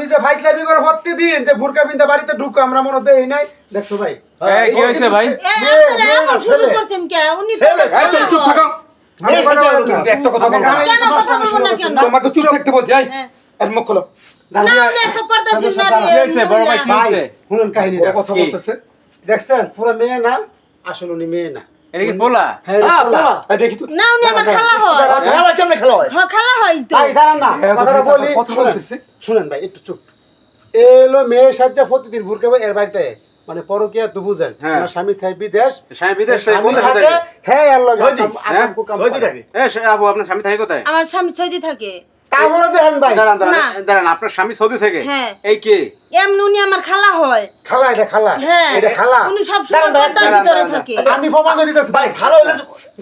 তুমি যে করে প্রতিদিন যে বুরকা বিন্দা বাড়িতে ঢুকো আমরা মনে দেই নাই। দেখছ ভাই? এই, কি হয়েছে ভাই? শুরু করছেন কে? উনি চুপ থাকো। একটা কথা বলব আমি কথা নষ্টামি না কেন? তোমাকে চুপ থাকতে বলছি এই হ্যাঁ। এর মুখ খোলো। দেখছেন পুরো মেয়ে না আসলে উনি মেয়ে না। এটা কি পোলা। হ্যাঁ হ্যাঁ, পোলা। দেখি তো। না, উনি আমার খালা হয়। দাঁড়ান, খেলা কেমনে খেলা হয়? হ্যাঁ, খালা হয় তো। ভাই দাঁড়ান না। হ্যাঁ, কথাটা বলি শুনেন। ভাই একটু চুপ। এলো মেয়ে সাজ্জা প্রতিদিন ভাই এর বাড়িতে মানে পরকিয়া তো বুঝেন হ্যাঁ। আমার স্বামী থাকে বিদেশ। স্বামী বিদেশ থেকে কোন দেশে থাকে? হ্যাঁ এর লগে সৌদি, হ্যাঁ? থাকে। এ, আবু আপনার স্বামী থাকে কোথায়? আমার স্বামী সৌদি থাকে। তা দেখেন ভাই দাঁড়ান দাঁড়ান দাঁড়ান আপনার স্বামী সৌদি থেকে হ্যাঁ। এই কে এমনি উনি আমার খালা হয় খালা এটা খালা হ্যাঁ এটা খালা উনি সবসময় দাঁড়ান, দাঁড়ান, ভিতরে থাকে আমি প্রমাণ করে দিতেছি ভাই ভালো হলে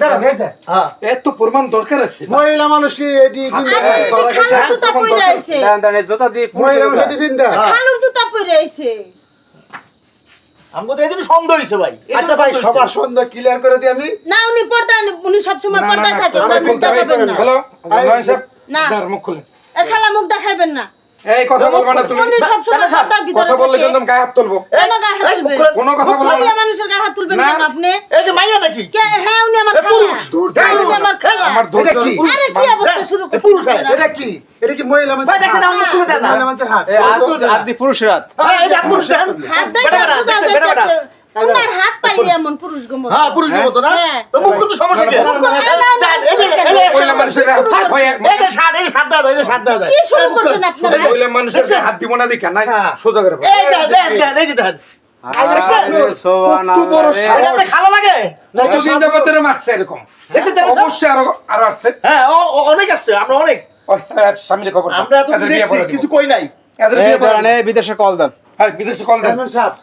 দাঁড়ান এই যে, হ্যাঁ এত প্রমাণ দরকার আছে মহিলা মানুষ কি এটি বিন্দা আরে হ্যাঁ, এটি গলা খালুর জুতা পরে আইছে দাঁড়ান দাঁড়ান জুতা দিয়ে মহিলা মানুষ এটি বিন্দা হ্যাঁ। খালুর জুতা পরে আইছে আমাকে তো সন্দেহ হয়েছে ভাই আচ্ছা ভাই সবার হয়েছে। সন্ধ্যা ক্লিয়ার করে দিই আমি না উনি পর্দা উনি না, পর্দায় থাকে না হ্যালো সাহেব না। মুখ খুলেন। খালা মুখ দেখাবেন না। এই কথা বলবা না তুমি। উনি সবসময় দাদা ভিতরে কথা বললে কিন্তু গায়ে হাত তুলবো। কেন গায়ে হাত তুলবে কোনো কথা বলব না। মানুষের গায়ে হাত তুলবেন কেন আপনি? এই যে মাইয়া নাকি? কে? হ্যাঁ উনি আমার পুরুষ, হ্যাঁ, উনি আমার খালা। আমার এটা কি? আরে কি অবস্থা শুরু পুরুষ করছেন হয়, আপনারা? এটা কি? এটা কি মহিলা ভাই দেখছেন হাত? আমার মুখ খুলে দেন মহিলা মানুষের হাত। এই আদি আদি হাত। হ্যাঁ এই যে পুরুষ দেন। হাত বেটা বেটা, বেটা বেটা। হাত পাইলে এমন পুরুষ গো হ্যাঁ পুরুষ মতো না? হ্যাঁ। তো মুখ কিন্তু সমস্যা কি? অবশ্যই আরও আরও আসছে হ্যাঁ ও ও অনেক আসছে আমরা অনেক স্বামীর খবর আমরা। কিছু কই নাই বিদেশে কল দেন হ্যাঁ, বিদেশে কল দেন।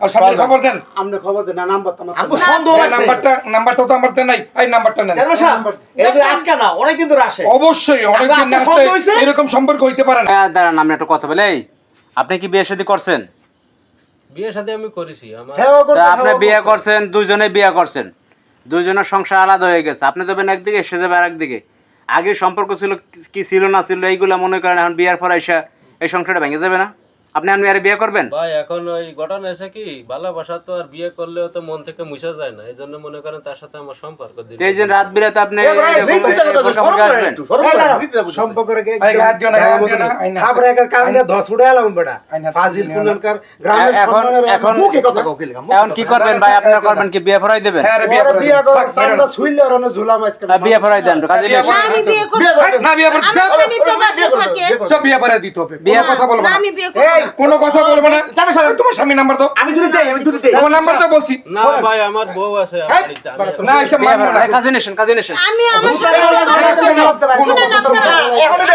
আর স্বামীর খবর দেন। আপনি খবর দেন না নাম্বার তো আমার সন্দেহ লাগছে নাম্বারটা নাম্বারটা তো আমার নাই। এই নাম্বারটা নেন। চেয়ারম্যান সাহেব এটা আজকে না অনেকদিন ধরে আসে। অবশ্যই অনেকদিন আপনার আসলে এরকম সম্পর্ক হইতে পারে না। হ্যাঁ দাঁড়ান আমি একটা কথা বলি। এই, আপনি কি বিয়ে শাদী করছেন? বিয়ে সাথে আমি করেছি আমার হ্যাঁ, হ্যাঁ, আপনি বিয়ে করছেন দুইজনে বিয়ে করছেন। দুইজনের সংসার আলাদা হয়ে গেছে। আপনি যাবেন একদিকে সে যাবে আরেকদিকে। আগে সম্পর্ক ছিল কি ছিল না ছিল এইগুলা মনে করেন এখন বিয়ার পর এসে এই সংসারটা ভেঙে যাবে না? আপনি আরে বিয়ে করবেন? ভাই এখন ওই ঘটনা এসে কি ভালোবাসা তো আর বিয়ে করলেও তো মন থেকে মুছে যায় না এই জন্য মনে করেন তার সাথে আমার সম্পর্ক দিন এই যে রাত বিরাতে আপনি এ ভাই, এরকম নীতিতে কথা তো, বোরকা সরম পরে করেন আসবেন? একটু, সরম এই করেন, দাঁড়াও, নীতিতে বুঝতেছি। সম্পর্কের কি ভাই, হাত দিও না, হাত দিও না, আইনা। খাবরে একার দিয়ে ধস উড়ে এলাম বেটা। ফাজিল। কুনালকার গ্রামের এখন এখন মুখে কথা এখন কি করবেন ভাই? আপনারা করবেন কি? বিয়ে ফরাই দেবেন? হ্যাঁ বিয়ে করে বিয়া দেন। করে সামনে না। শুইলে ওরে ঝুলাম আজকে আর বিয়ে ফরাই দেন তো কাজে বিয়ে না, আমি বিয়ে করব করে না প্রবাসে করে দাও, থাকে করে। সব বিয়ে করে দিতে হবে বিয়ে কথা বলব না। আমি বিয়ে করব। কোনো কথা বলব না। তোমার স্বামী নাম্বার দাও। আমি দুটো দেই আমি দেই। তোমার নাম্বার তো বলছি। না ভাই আমার বউ আছে হ্যাঁ। না এসব মানবো না। ফরাই কাজে নেছেন কাজে নেছেন আমি আমার স্বামী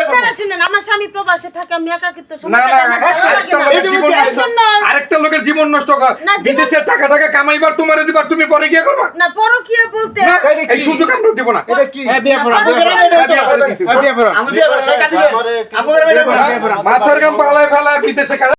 আপনারা, শুনেন, আমার স্বামী প্রবাসে থাকে আমি একাকিত্ব সময় কাটাই, আরেকটা না। লোকের জীবন নষ্ট জন্য আরেকটা লোকের জীবন নষ্ট কর। বিদেশের টাকা টাকা কামাইবার তোমারে দিবার তুমি পরে গিয়ে করবা? না পরকীয়া বলতে? এই সুযোগ আমরা দিব না। এটা কি? বিয়ে বিয়ে বিয়ে কিছু- আমাদের বিয়ে হ্যাঁ, মাথার গাম পালায় ফেলায় বিদেশে